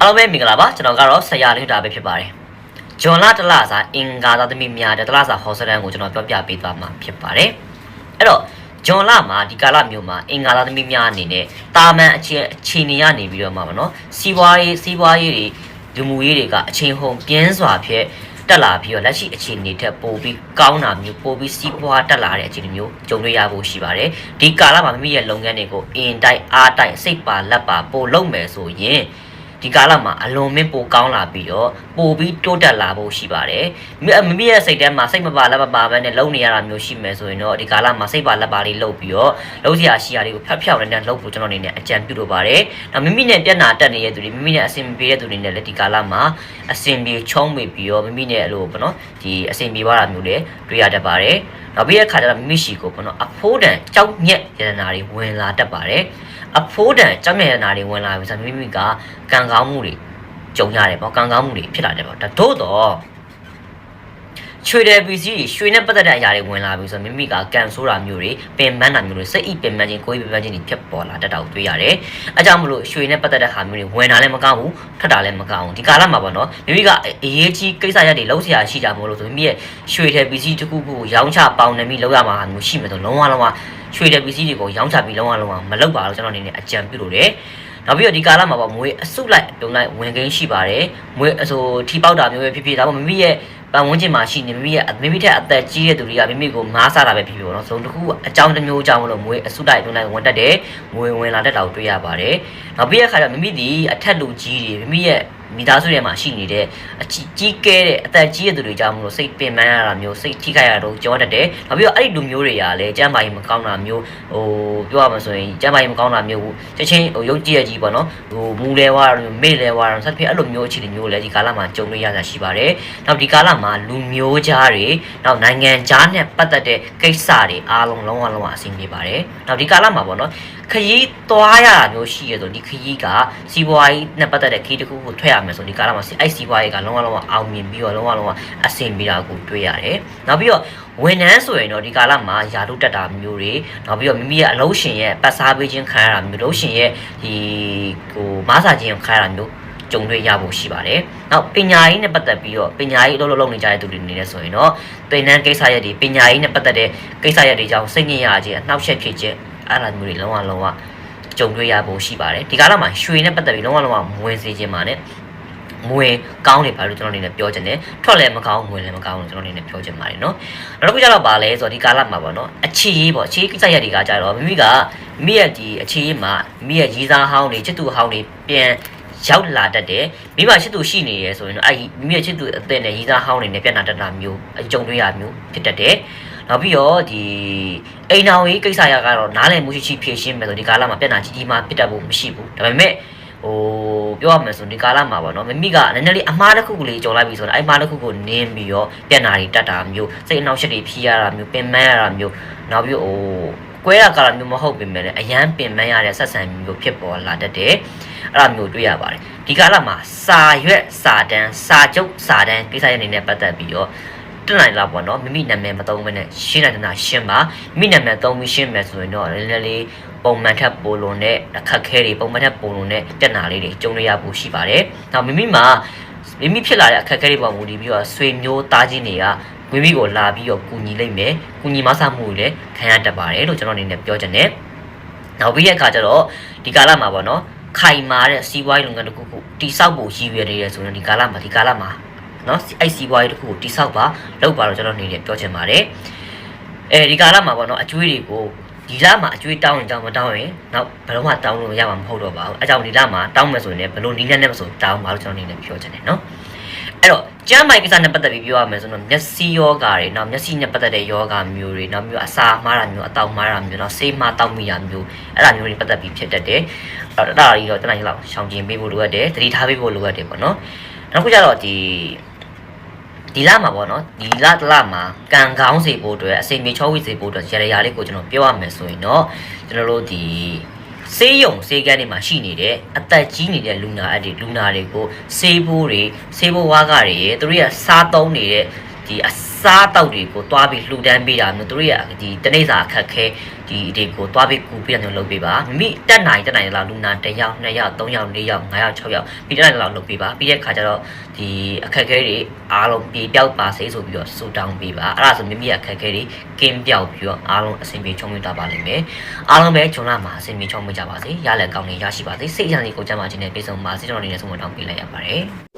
အားလုံးပဲမင်္ဂလာပါကျွန်တော်ကတော့ဆရာလေးတာပဲဖြစ်ပါတယ်ဂျွန်လာတလစာအင်္ဂါသားသမီးများတဲ့တလစာဟောစတန်ကိုကျွန်တော်ပြောပြပေးသွားမှာဖြစ်ပါတယ်အဲ့တော့ဂျွန်လာမှာဒီကာလမျိုးမှာအင်္ဂါသားသမီးများအနေနဲ့တာမန်အခြေအခြေအနေရနေပြီးတော့မှာပေါ့နော်စီးပွားရေးစီးပွားရေးတွေလူမှုရေးတွေကအချိန်ဟုန်ပြင်းစွာဖြစ် တက်လာပြီးတော့လက်ရှိအခြေအနေထက်ပိုပြီးကောင်းတာမျိုးပိုပြီးစီးပွားတက်လာတဲ့အခြေအနေမျိုးကြုံတွေ့ရဖို့ရှိပါတယ်ဒီကာလမှာမိမိရဲ့လုပ်ငန်းတွေကိုအင်တိုက်အားတိုက်စိတ်ပါလက်ပါပို့လုပ်မယ်ဆိုရင် ဒီကာလမှာအလွန်မင်းပိုကောင်းလာပြီးတော့ပိုပြီးတိုးတက်လာဖို့ရှိပါတယ်မိမိမိရဲ့စိတ်ထဲမှာစိတ်မပါလက်မပါဘဲနဲ့လုံနေရတာမျိုးရှိမယ်ဆိုရင်တော့ဒီကာလမှာစိတ်ပါလက်ပါလေးလှုပ်ပြီးတော့လုံးစရာရှိရာတွေကိုဖျက်ဖျောက်နေတဲ့လှုပ်ဖို့ကျွန်တော်အနေနဲ့အကြံပြုလိုပါတယ်နောက်မိမိနဲ့ပြက်နာတက်နေတဲ့သူတွေမိမိနဲ့အဆင်ပြေတဲ့သူတွေနဲ့လည်းဒီကာလမှာအဆင်ပြေချုံးမိပြီးတော့မိမိနဲ့အဲ့လိုပေါ့နော်ဒီအဆင်ပြေသွားတာမျိုးလည်းတွေ့ရတတ်ပါတယ်နောက်ပြီးတဲ့အခါကျတော့မိမိရှိကိုပေါ့နော်အဖိုးတန်ကြောက်ညက်ရတနာတွေဝင်လာတတ်ပါတယ် အဖိုးတန်ကြောက်ညက်ရတနာတွေဝင်လာပြီဆိုတော့မိမိကကံကောင်းမှုတွေကြုံရတယ်ပေါ့ကံကောင်းမှုတွေဖြစ်လာတယ်ပေါ့ဒါတို့တော့ချွေတယ်ပစ္စည်းတွေရွှေနဲ့ပတ်သက်တဲ့အရာတွေဝင်လာပြီဆိုတော့မိမိကကန်ဆိုးတာမျိုးတွေပင်ပန်းတာမျိုးတွေစိတ်ဣပင်ပန်းခြင်းကိုယ်ဣပင်ပန်းခြင်းတွေဖြစ်ပေါ်လာတတ်တာကိုတွေ့ရတယ်။အဲကြောင့်မလို့ရွှေနဲ့ပတ်သက်တဲ့ဟာမျိုးတွေဝင်တာလည်းမကောင်းဘူးထွက်တာလည်းမကောင်းဘူးဒီကာလမှာပေါ့နော်မိမိကအရေးကြီးကိစ္စရက်တွေလုံးစရာရှိကြမို့လို့ဆိုမိမိရဲ့ရွှေတဲ့ပစ္စည်းတစ်ခုခုကိုရောင်းချပေါင်းနေပြီးလောက်ရမှာဟာမျိုးရှိမယ်ဆိုလုံးဝလုံးဝ ရွှေတဲ့ပစ္စည်းတွေကိုရောင်းချပြီးလုံးဝလုံးဝမလုပ်ပါဘူးကျွန်တော်အနေနဲ့အကြံပြုလို့တယ်။နောက်ပြီးတော့ဒီကာလမှာပေါ့မွေးအစုလိုက်တုံလိုက်ဝင်ကိန်းရှိပါတယ်မွေးအဆိုထီပေါက်တာမျိုးပဲဖြစ်ဖြစ်ဒါပေမဲ့မိမိရဲ့ပတ်ဝန်းကျင်မှာရှိနေမိမိရဲ့မိမိထက်အသက်ကြီးတဲ့သူတွေကမိမိကိုမားစားတာပဲဖြစ်ဖြစ်ပေါ့နော်ဆိုတော့တစ်ခုအကြောင်းတစ်မျိုးအကြောင်းမလို့မွေးအစုလိုက်တုံလိုက်ဝင်တတ်တယ်မွေးဝင်လာတတ်တာကိုတွေ့ရပါတယ်နောက်ပြီးတဲ့အခါကျမိမိဒီအထက်လူကြီးတွေမိမိရဲ့ မိသားစုထဲမှာရှိနေတဲ့အကြီးကြီးကဲတဲ့အသက်ကြီးတဲ့သူတွေကြောင့်မလို့စိတ်ပင်ပန်းရတာမျိုးစိတ်ထိခိုက်ရတော့ကြောတတ်တယ်နောက်ပြီးတော့အဲ့ဒီလူမျိုးတွေကလည်းကျမ်းမာရေးမကောင်းတာမျိုးဟိုပြောရမှာဆိုရင်ကျမ်းမာရေးမကောင်းတာမျိုးချက်ချင်းဟိုရုပ်ကြည့်ရကြီးပေါ့နော်ဟိုမူလဲဝါမေ့လဲဝါဆက်ဖြစ်အဲ့လိုမျိုးအခြေအနေမျိုးလည်းဒီကာလမှာကြုံတွေ့ရတာရှိပါတယ်နောက်ဒီကာလမှာလူမျိုးကြားတွေနောက်နိုင်ငံကြားနဲ့ပတ်သက်တဲ့ကိစ္စတွေအားလုံးလုံးဝလုံးဝအဆင်ပြေပါတယ်နောက်ဒီကာလမှာပေါ့နော်ခရီးသွားရတာမျိုးရှိရဆိုဒီခရီးကစီးပွားရေးနဲ့ပတ်သက်တဲ့ခရီးတစ်ခုကိုထွက်ရမယ်ဆိုဒီကာလမှာအဲ့စီးပွားရေးကလုံးဝလုံးဝအောင်မြင်ပြီးတော့လုံးဝလုံးဝအဆင်ပြေတာကိုတွေ့ရတယ်။နောက်ပြီးတော့ဝန်ထမ်းဆိုရင်တော့ဒီကာလမှာယာတို့တက်တာမျိုးတွေနောက်ပြီးတော့မိမိရဲ့အလုပ်ရှင်ရဲ့ပတ်စားပေးခြင်းခံရတာမျိုးအလုပ်ရှင်ရဲ့ဒီဟိုမားစာခြင်းခံရတာမျိုးကြုံတွေ့ရဖို့ရှိပါတယ်။နောက်ပညာရေးနဲ့ပတ်သက်ပြီးတော့ပညာရေးအလုပ်လုပ်လုပ်နေကြတဲ့သူတွေအနေနဲ့ဆိုရင်တော့သင်တန်းကိစ္စရပ်တွေပညာရေးနဲ့ပတ်သက်တဲ့ကိစ္စရပ်တွေကြောင့်စိတ်ညစ်ရခြင်းအနှောက်အယှက်ဖြစ်ခြင်းအဲ့လိုမျိုးတွေလုံးဝလုံးဝကြုံတွေ့ရဖို့ရှိပါတယ်ဒီကာလမှာရွှေနဲ့ပတ်သက်ပြီးလုံးဝလုံးဝမဝင်စေခြင်းပါနဲ့ မွေကောင်းနေပါလို့ကျွန်တော်အနေနဲ့ပြောချင်တယ်ထွက်လည်းမကောင်းဝင်လည်းမကောင်းလို့ကျွန်တော်အနေနဲ့ပြောချင်ပါတယ်เนาะနောက်တစ်ခုကျတော့ပါလဲဆိုတော့ဒီကာလမှာပေါ့เนาะအခြေရေးပေါ့အခြေရေးကိစ္စရပ်တွေကကြတော့မိမိကမိမိရဲ့ဒီအခြေရေးမှာမိမိရဲ့ရီးစားဟောင်းတွေချစ်သူဟောင်းတွေပြန်ရောက်လာတတ်တယ်မိဘချစ်သူရှိနေရဆိုရင်တော့အဲ့မိမိရဲ့ချစ်သူအသက်နဲ့ရီးစားဟောင်းတွေနဲ့ပြန်လာတတ်တာမျိုးအကြုံတွေ့ရမျိုးဖြစ်တတ်တယ်နောက်ပြီးတော့ဒီအိမ်တော်ရေးကိစ္စရကတော့နားလည်မှုရှိရှိဖြည့်ရှင်းမယ်ဆိုဒီကာလမှာပြန်လာကြီးကြီးမှဖြစ်တတ်ဖို့မရှိဘူးဒါပေမဲ့ ဟိုပြောရမယ်ဆိုဒီကာလမှာပေါ့နော်မမိကနည်းနည်းလေးအမားတစ်ခုကလေးကြော်လိုက်ပြီဆိုတော့အဲ့အမားတစ်ခုကိုနင်းပြီးတော့ပြန်လာတွေတတ်တာမျိုးစိတ်အနှောက်အယှက်တွေဖြီးရတာမျိုးပင်ပန်းရတာမျိုးနောက်ပြီးဟိုကွဲရကာလမျိုးမဟုတ်ပင်မဲ့လည်းအရန်ပင်ပန်းရတဲ့ဆက်ဆံမျိုးဖြစ်ပေါ်လာတတ်တယ်အဲ့ဒါမျိုးတွေ့ရပါတယ်ဒီကာလမှာစာရွက်စာတန်းစာကျုပ်စာတန်းကိစ္စရနေနဲ့ပတ်သက်ပြီးတော့ တက်နိုင်လားပေါ့နော်မိမိနာမည်မသုံးဘဲနဲ့ရှင်းနိုင်တဲ့နာရှင်းပါမိနာမည်သုံးပြီးရှင်းမယ်ဆိုရင်တော့နည်းနည်းလေးပုံမှန်ထက်ပိုလွန်တဲ့အခက်ခဲတွေပုံမှန်ထက်ပိုလွန်တဲ့တက်နာလေးတွေကြုံရရဖို့ရှိပါတယ်။နောက်မိမိမှာမိမိဖြစ်လာတဲ့အခက်ခဲတွေပေါ်မူတည်ပြီးတော့ဆွေမျိုးသားချင်းတွေကမိမိကိုလာပြီးတော့ကူညီလိုက်မယ်။ကူညီမဆမှုတွေလည်းခံရတတ်ပါတယ်လို့ကျွန်တော်အနေနဲ့ပြောချင်တယ်။နောက်ပြီးတဲ့အခါကျတော့ဒီကာလမှာပေါ့နော်ခိုင်မာတဲ့စီးပွားရေးလုပ်ငန်းတစ်ခုခုတိစောက်ဖို့ရည်ရွယ်နေရဆိုရင်ဒီကာလမှာဒီကာလမှာ နော်အဲ့စီးပွားရေးတစ်ခုကိုတိဆောက်ပါလောက်ပါတော့ကျွန်တော်အနေနဲ့ပြောချင်ပါတယ်အဲဒီကာလမှာပေါ့နော်အကျွေးတွေကိုဒီလမှာအကျွေးတောင်းရင်တောင်းမတောင်းရင်နောက်ဘယ်တော့မှတောင်းလို့ရမှာမဟုတ်တော့ပါဘူးအဲကြောင့်ဒီလမှာတောင်းမယ်ဆိုရင်လည်းဘလို့နီးနဲ့နဲ့မဆိုတောင်းပါလို့ကျွန်တော်အနေနဲ့ပြောချင်တယ်နော်အဲ့တော့ကျမ်းမိုက်ကိစ္စနဲ့ပတ်သက်ပြီးပြောရမယ်ဆိုတော့မျက်စိယောဂါတွေနောက်မျက်စိနဲ့ပတ်သက်တဲ့ယောဂါမျိုးတွေနောက်မျိုးအစာမှားတာမျိုးအတောင်မှားတာမျိုးနောက်ဆေးမှားတောက်မိတာမျိုးအဲ့ဒါမျိုးတွေပတ်သက်ပြီးဖြစ်တတ်တယ်အဲ့တော့ဒါကြီးတော့တနိုင်လောက်ရှောင်ကျင်ပေးဖို့လိုအပ်တယ်သတိထားပေးဖို့လိုအပ်တယ်ပေါ့နော်နောက်တစ်ခုကျတော့ဒီ ဒီလမှာပေါ့နော်ဒီလတစ်လမှာကံကောင်းစေဖို့အတွက်အစိမ်မြေချောဝိစေဖို့အတွက်ရရရလေးကိုကျွန်တော်ပြောရမယ်ဆိုရင်တော့ကျွန်တော်တို့ဒီဆေးရုံဆေးကန်းတွေမှာရှိနေတဲ့အသက်ကြီးနေတဲ့လူနာအပ်တွေလူနာတွေကိုဆေးဘိုးတွေဆေးဘိုးဝါးကတွေရဲ့သူတို့ရစားသုံးနေတဲ့ဒီအစားတောက်တွေကိုတွားပြီးလှူဒန်းပေးတာမျိုးသူတို့ရဒီတနေ့စာအခက်ခဲ ဒီဒီအဒီကိုသွားပြီးကူပြတယ်လုပ်ပေးပါမိမိတက်နိုင်တက်နိုင်လောက်လူနာ1ယောက်2ယောက်3ယောက်4ယောက်5ယောက်6ယောက်ပြီးတက်နိုင်လောက်လုပ်ပေးပါပြီးတဲ့ခါကျတော့ဒီအခက်အခဲတွေအားလုံးပြေပြောက်ပါစေဆိုပြီးတော့ဆူတောင်းပေးပါအဲ့ဒါဆိုမိမိအခက်အခဲတွေကင်းပြောက်ပြီးတော့အားလုံးအဆင်ပြေချုံးမွေးတာပါလိမ့်မယ်အားလုံးပဲဂျွန်လာမှာအဆင်ပြေချုံးမွေးကြပါစေရလက်ကောင်းနေရရှိပါစေစိတ်ရည်ကိုကြမ်းပါခြင်းနဲ့ပြေဆုံးပါစေကျွန်တော်အနေနဲ့ဆုံးမတောင်းပေးလိုက်ရပါတယ်